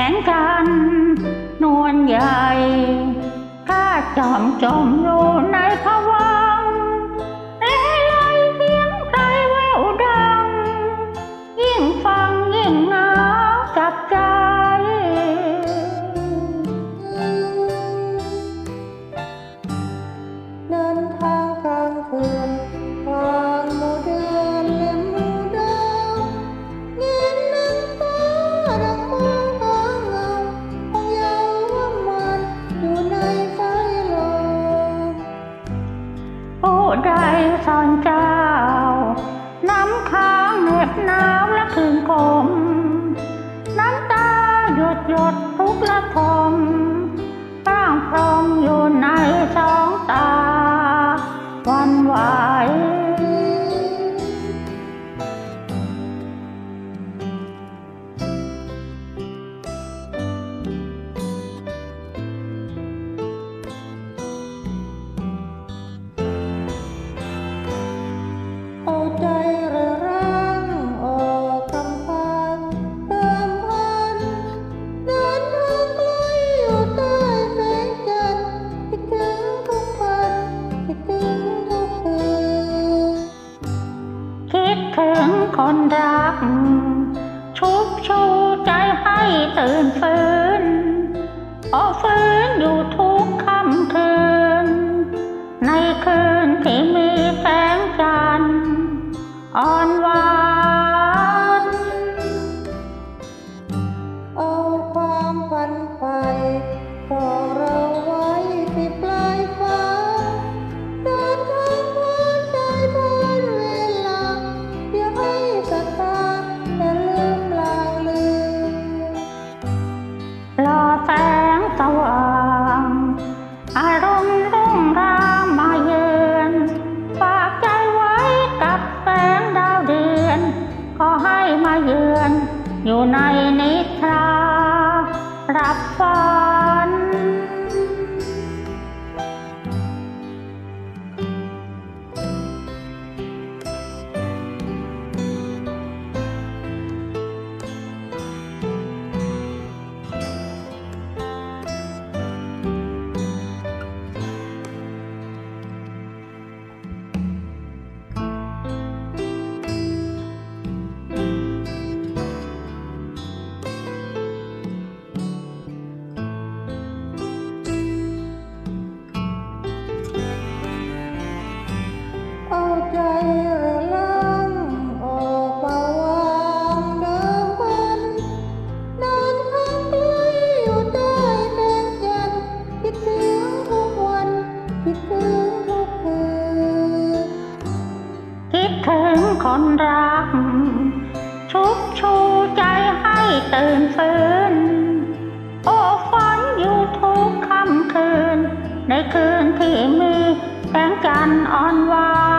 แข่งกันนวลใหญ่ข้าจอมจอมรูใน หยดทุกละทม คนรัก ชุบชูใจให้ตื่นฟื้นออฟื้นอยู่ทุกค่ำคืน ในคืนที่มีแสงจันทร์อ่อนวาน เยือนอยู่ในนิทรา รับฟ้า คิดถึงคนรัก ชุบชูใจให้ตื่นฟื้น โอ้ฝันอยู่ทุกค่ำคืน ในคืนที่มีแสงจันทร์อ่อนวาน